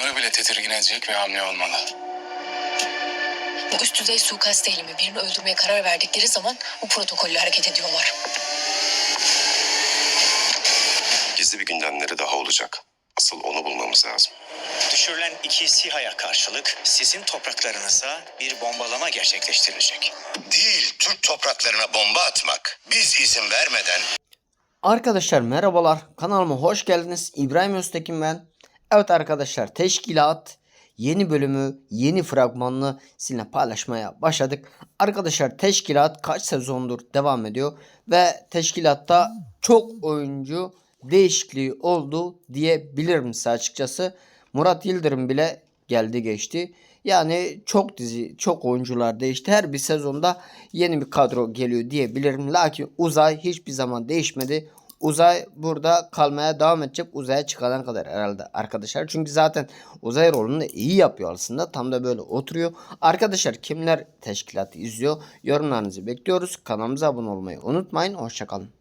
Bunları bile tedirgin edecek bir hamle olmalı. Bu üst düzey suikast eylemi birini öldürmeye karar verdikleri zaman bu protokolle hareket ediyorlar. Gizli bir gündemleri daha olacak. Asıl onu bulmamız lazım. Düşürülen iki SİHA'ya karşılık sizin topraklarınıza bir bombalama gerçekleştirilecek. Değil Türk topraklarına bomba atmak. Biz izin vermeden Arkadaşlar merhabalar kanalıma hoş geldiniz İbrahim Öztekin ben Evet arkadaşlar teşkilat yeni bölümü yeni fragmanını sizinle paylaşmaya başladık Arkadaşlar teşkilat kaç sezondur devam ediyor ve teşkilatta çok oyuncu değişikliği oldu diyebilirim size açıkçası Murat Yıldırım bile geldi geçti yani çok dizi, çok oyuncular değişti. Her bir sezonda yeni bir kadro geliyor diyebilirim. Lakin Uzay hiçbir zaman değişmedi. Uzay burada kalmaya devam edecek uzaya çıkana kadar herhalde arkadaşlar. Çünkü zaten uzay rolünü iyi yapıyor aslında. Tam da böyle oturuyor. Arkadaşlar kimler teşkilatı izliyor? Yorumlarınızı bekliyoruz. Kanalımıza abone olmayı unutmayın. Hoşçakalın.